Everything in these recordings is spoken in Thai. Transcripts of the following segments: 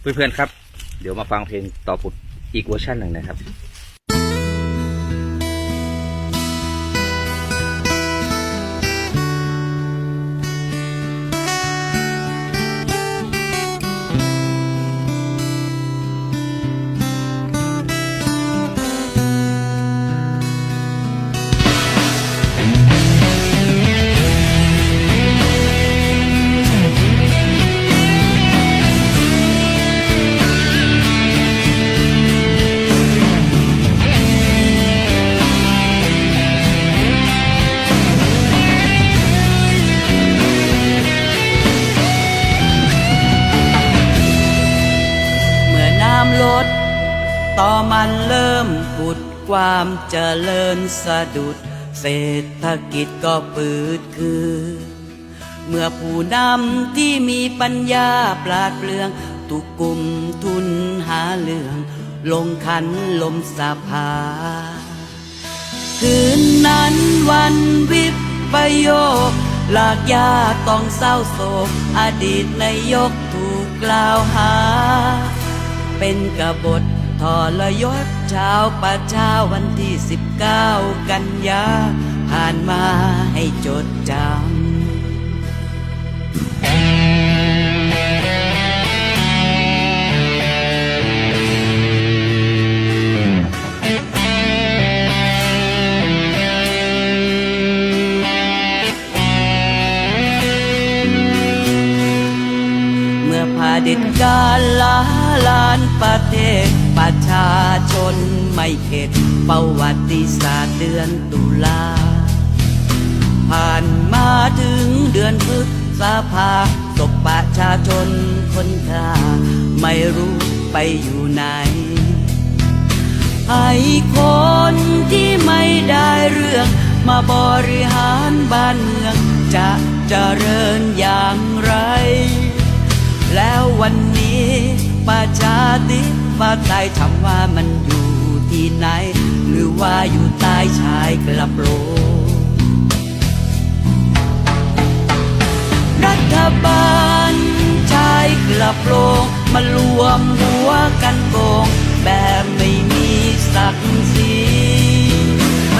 เพื่อนๆครับ เดี๋ยวมาฟังเพลงต่อผุดอีกเวอร์ชันหนึ่งนะครับ เมื่อน้ำลด ต่อมันเริ่มกุดความเจริญสะดุด เศรษฐกิจก็ปืดคือ เมื่อผู้นำที่มีปัญญาปราดเปลืองตุกกลุ่มทุนหาเรื่อง ลงขันลมสภา คืนนั้นวันวิปโยคหลากยาต้องเศร้าโศก อดีตนายกถูกกล่าวหา เป็นกบฏทรยศชาวประชาวันที่ 19 กันยา ผ่านมาให้จดจำ การล้าลานประเทศ ประชาชนไม่เข็ด ประวัติศาสตร์เดือนตุลา ผ่านมาถึงเดือนพฤษภาศพประชาชนคนค่าไม่รู้ไปอยู่ไหนให้คนที่ไม่ได้เรื่อง มาบริหารบ้านเมือง จะเจริญอย่างไร แล้ววันนี้ประชาธิปไตยถามว่ามันอยู่ที่ไหน หรือว่าอยู่ใต้ชายกระโปรงรัฐบาลชายกระโปรงมารวมหัวกันโกง แบบไม่มีศักดิ์ศรี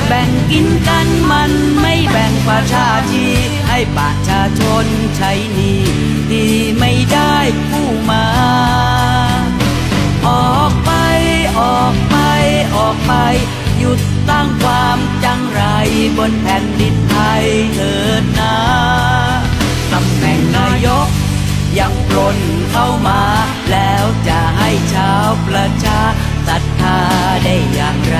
แบ่งกินกันมันไม่แบ่งประชาชีให้ประชาชนใช้หนี้ที่ไม่ได้ กู้มา ออกไปออกไปออกไป หยุดตั้งความจังไรบนแผ่นดินไทยเถิดนะตำแหน่งนายก ยังปล้นเข้ามา แล้วจะให้ชาวประชาศรัทธาได้อย่างไร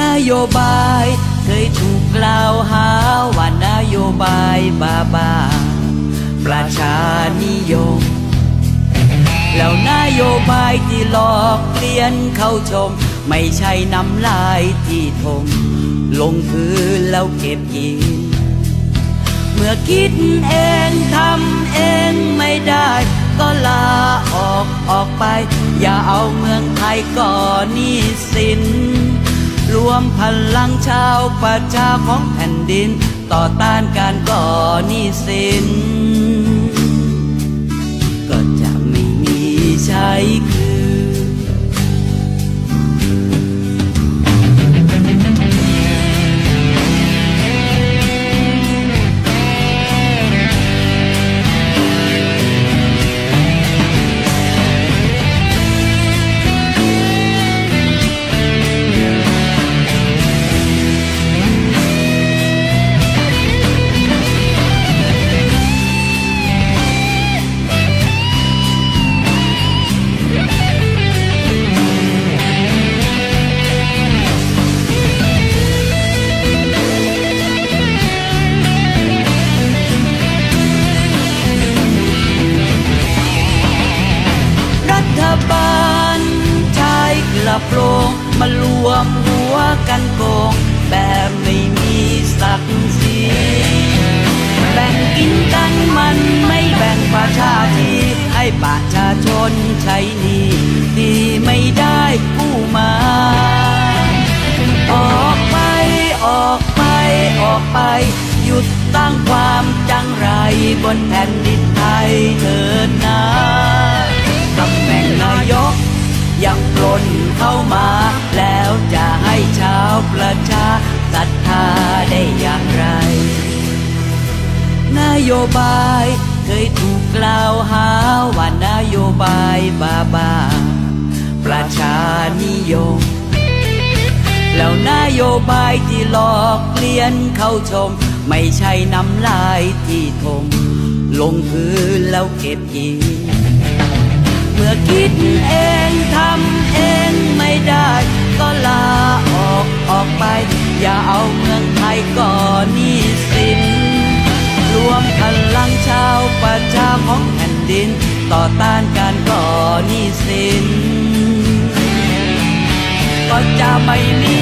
นโยบายเคยถูกกล่าวหา โยบายบาบาประชานิยม แล้วนโยบายที่หลอกเลียนเข้าชม ไม่ใช่น้ำลายที่ทม ลงพื้นแล้วเก็บยิงเมื่อคิดเองทำเองไม่ได้ ก็ลาออกออกไป อย่าเอาเมืองไทยก่อหนี้สิน วมพลังชาวประชาของแผ่นดิน ต่อต้านการก่อหนี้สิน ก็จะไม่มีใช้คืนารวมหัวกันโกง แบบไม่มีศักดิ์ศรีแบ่งกินกันมันไม่แบ่งประชาชีให้ประชาชนใช้หนี้ที่ไม่ได้กู้มา ออกไปออกไปออกไป หยุดตั้งความจังไรบบนแผ่นดินไทยเถิดนาตำแหน่งนายกยังปล้นเข้ามา ประชาศรัทธาได้อย่างไร นโยบายเคยถูกกล่าวหาว่านโยบายบาบา ประชานิยม แล้วนโยบายที่หลอกเลียนเข้าชม ไม่ใช่น้ำลายที่ทมลงพื้นแล้วเก็บยิงเมื่อคิดเองทำเองไม่ได้ก็ลาออก ออกไป อย่าเอาเมืองไทยก่อนนี่สิน รวมพลังชาวประชาของแผ่นดิน ต่อต้านการก่อนนี่สิน ก็จะไม่มี